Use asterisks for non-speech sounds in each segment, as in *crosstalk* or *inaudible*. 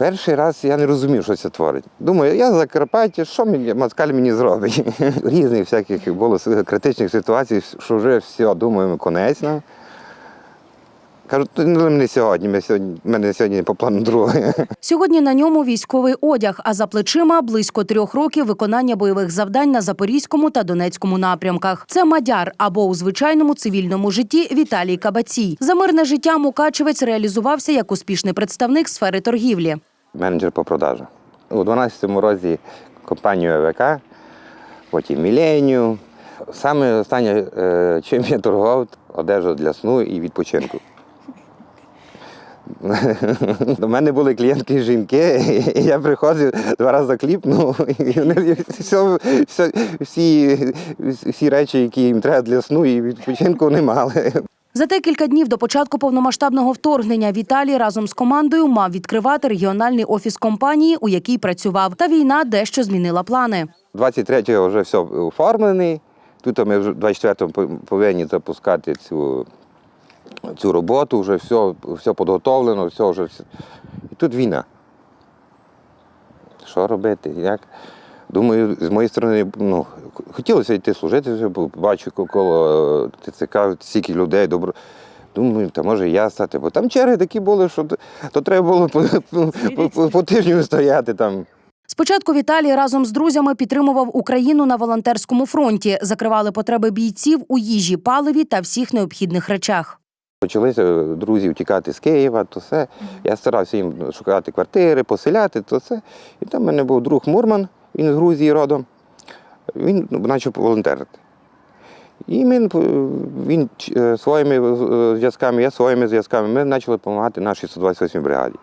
Перший раз я не розумів, що це творить. Думаю, я Закарпаття, що мені москаль мені зробить? *laughs* Різних всяких було критичних ситуацій, що вже все, думаю, конець нам. Кажу, «Та ну, не сьогодні, ми сьогодні, мене сьогодні по плану друге. *laughs* Сьогодні на ньому військовий одяг, а за плечима близько трьох років виконання бойових завдань на Запорізькому та Донецькому напрямках. Це мадяр або у звичайному цивільному житті Віталій Кабацій. За мирне життя Мукачевець реалізувався як успішний представник сфери торгівлі. Менеджер по продажу. У 12-му році компанію ЕВК, потім Міленіум. Саме останнє, е, чим я торгував, одежа для сну і відпочинку. До мене були клієнтки жінки, і я приходив два рази кліпнув, і вони все, все, всі, всі речі, які їм треба для сну і відпочинку, вони мали. За декілька днів до початку повномасштабного вторгнення Віталій разом з командою мав відкривати регіональний офіс компанії, у якій працював. Та війна дещо змінила плани. 23-го вже все оформлений. Тут ми вже 24-му повинні запускати цю, цю роботу, вже все, все підготовлено, все вже. І тут війна. Що робити? Як? Думаю, з моєї сторони, ну, хотілося йти служити, бачу коло ТЦК стільки людей, добро. Думаю, та може я стати, бо там черги такі були, що то, то треба було по, по, по, по тижню стояти там. Спочатку Віталій разом з друзями підтримував Україну на волонтерському фронті, закривали потреби бійців у їжі, паливі та всіх необхідних речах. Почалися друзі втікати з Києва, то все. Я старався їм шукати квартири, поселяти, то все. І там в мене був друг Мурман, він з Грузії родом. Він почав волонтерити. І він, він е, своїми е, зв'язками, я своїми зв'язками, ми почали допомагати нашій 128 бригаді.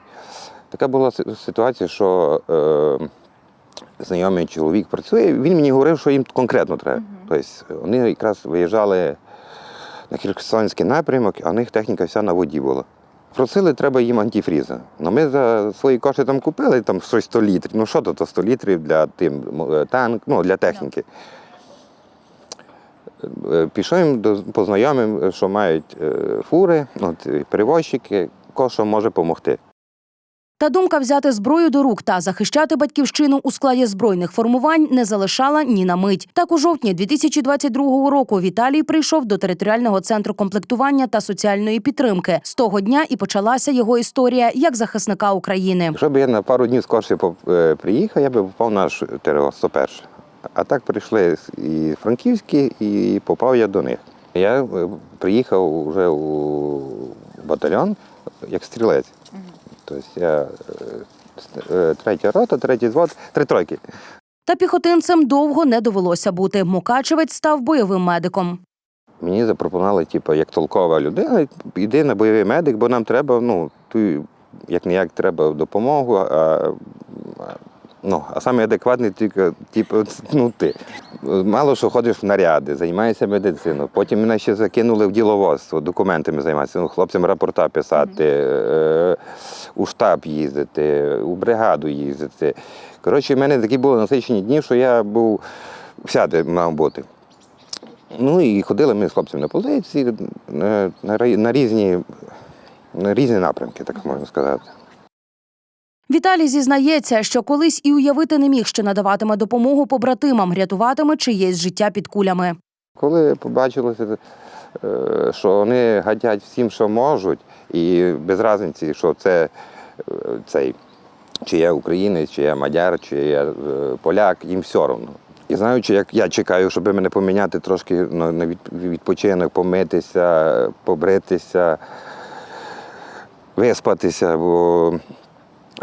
Така була ситуація, що е, знайомий чоловік працює, він мені говорив, що їм конкретно треба. Тобто вони якраз виїжджали на Херсонський напрямок, а в них техніка вся на воді була. Просили, треба їм антифріза. Ну ми за свої кошти там купили там щось 100 літрів. Ну що то, то 100 літрів для тим танк, ну для техніки. Е, Пішов їм до познайомим, що мають е, фури, от, перевозчики, кого може допомогти. Та думка взяти зброю до рук та захищати батьківщину у складі збройних формувань не залишала ні на мить. Так у жовтні 2022 року Віталій прийшов до територіального центру комплектування та соціальної підтримки. З того дня і почалася його історія як захисника України. Якщо б я на пару днів скорше приїхав, я б попав на наш ТРО 101. А так прийшли і франківські, і попав я до них. Я е, приїхав вже у батальйон як стрілець. Тобто я е, е, третя рота, третій звод, три тройки. Та піхотинцем довго не довелося бути. Мукачевець став бойовим медиком. Мені запропонували, типу, як толкова людина, йди на бойовий медик, бо нам треба, ну, ту, як ніяк треба допомогу. А, ну, а саме адекватний тільки, типу, ну, ти. Мало що ходиш в наряди, займаєшся медициною. Потім мене ще закинули в діловодство, документами займатися, ну, хлопцям рапорта писати, е, у штаб їздити, у бригаду їздити. Коротше, в мене такі були насичені дні, що я був всяде мав бути. Ну і ходили ми з хлопцями на позиції на, на, на, різні, на різні напрямки, так можна сказати. Віталій зізнається, що колись і уявити не міг, що надаватиме допомогу побратимам, рятуватиме чиєсь життя під кулями. Коли побачилося, е, що вони гадять всім, що можуть, і без різниці, що це е, цей, чи я українець, чи я мадяр, чи я е, поляк, їм все одно. І знаючи, як я чекаю, щоб мене поміняти трошки на відпочинок, помитися, побритися, виспатися, бо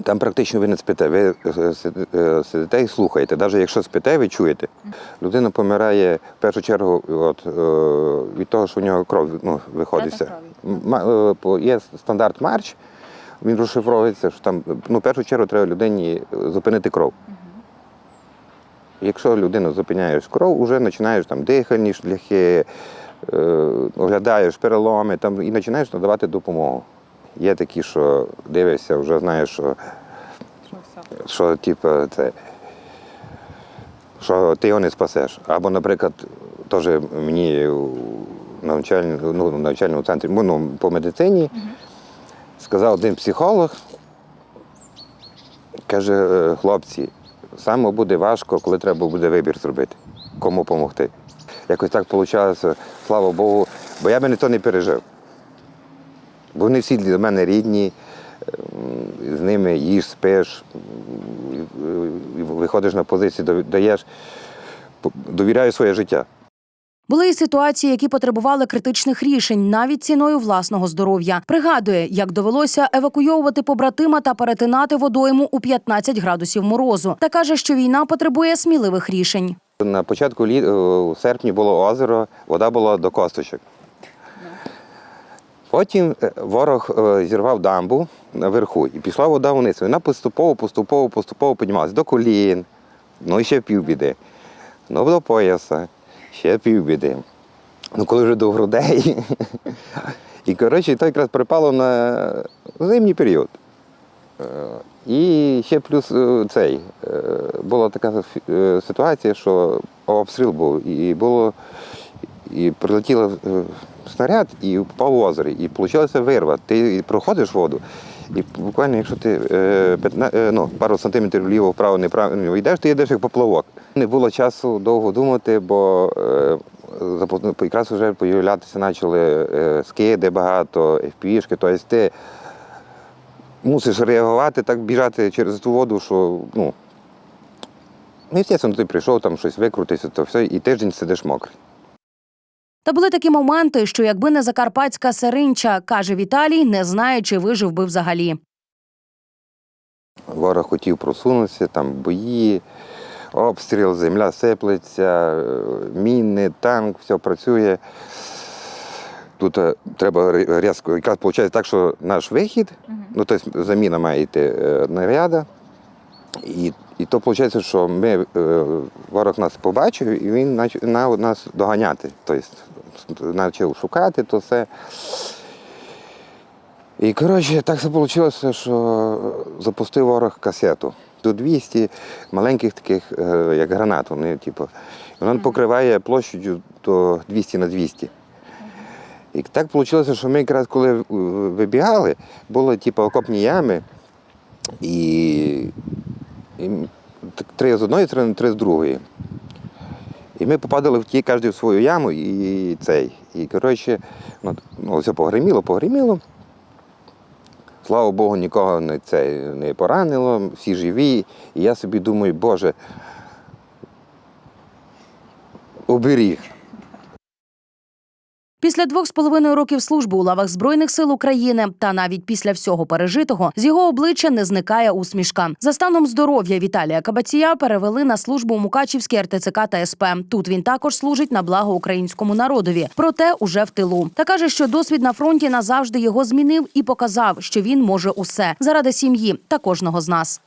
там практично ви не спите. Ви е, е, сидите і слухаєте. Навіть якщо спите, ви чуєте. Людина помирає в першу чергу от, е, від того, що в нього кров ну, виходить. Є стандарт марч, він розшифровується, що там ну, в першу чергу треба людині зупинити кров. Якщо людину зупиняєш кров, вже починаєш там дихальні шляхи, оглядаєш переломи там, і починаєш надавати допомогу. Є такі, що дивишся, вже знаєш, що, що типу, це, що ти його не спасеш. Або, наприклад, теж мені у навчальному, ну, в навчальному центрі ну, по медицині сказав один психолог, Каже, «Е, хлопці, саме буде важко, коли треба буде вибір зробити, кому допомогти. Якось так вийшло, слава Богу, бо я би не то не пережив. Бо вони всі для мене рідні, ем, з ними їж, спиш, виходиш на позицію, дов- даєш, довіряю своє життя. Були і ситуації, які потребували критичних рішень, навіть ціною власного здоров'я. Пригадує, як довелося евакуйовувати побратима та перетинати водойму у 15 градусів морозу. Та каже, що війна потребує сміливих рішень. На початку літ, у серпні було озеро, вода була до косточок. Потім е, ворог е, зірвав дамбу наверху і пішла вода вниз. Вона поступово, поступово, поступово піднімалася до колін, ну і ще півбіди. Ну, до пояса, ще півбіди. Ну, коли вже до грудей. *laughs* І, коротше, то якраз припало на зимній період. Е, І ще плюс цей. Була така ситуація, що обстріл був, і було і прилетіло снаряд і впав в озеро. І вийшло вирва. Ти проходиш воду, і буквально, якщо ти е, е, ну, пару сантиметрів вліво, вправо, неправильно йдеш, ти йдеш як поплавок. Не було часу довго думати, бо е, якраз вже з'являтися почали е, скиди багато, FPV-шки, тобто ти мусиш реагувати, так біжати через ту воду, що ну. Ну, звісно, ти прийшов, там щось викрутився, то все, і тиждень сидиш мокрий. Та були такі моменти, що якби не закарпатська сиринча, каже Віталій, не знає, чи вижив би взагалі. Ворог хотів просунутися, там бої, обстріл, земля сиплеться, е, міни, танк, все працює. Тут е, треба різко. Якраз виходить так, що наш вихід, ну тобто заміна має йти е, наряда. І, і то виходить, що ми, е, ворог нас побачив і він почав нас доганяти. Тобто почав шукати то все. І коротше, так все вийшло, що запустив ворог касету. До 200 маленьких таких, е, як гранат, вони, типу, вона покриває площадю до 200 на 200. І так вийшло, що ми якраз коли е, вибігали, були типу, окопні ями, і, три з одної сторони, три з другої. І ми попадали в ті, кожен в свою яму і цей. І коротше, ну, ну, все погриміло, погриміло. Слава Богу, нікого не, це, не поранило, всі живі. І я собі думаю, Боже, оберіг. Після двох з половиною років служби у лавах збройних сил України та навіть після всього пережитого з його обличчя не зникає усмішка. За станом здоров'я Віталія Кабація перевели на службу у Мукачівський РТЦК та СП. Тут він також служить на благо українському народові, проте уже в тилу. Та каже, що досвід на фронті назавжди його змінив і показав, що він може усе заради сім'ї та кожного з нас.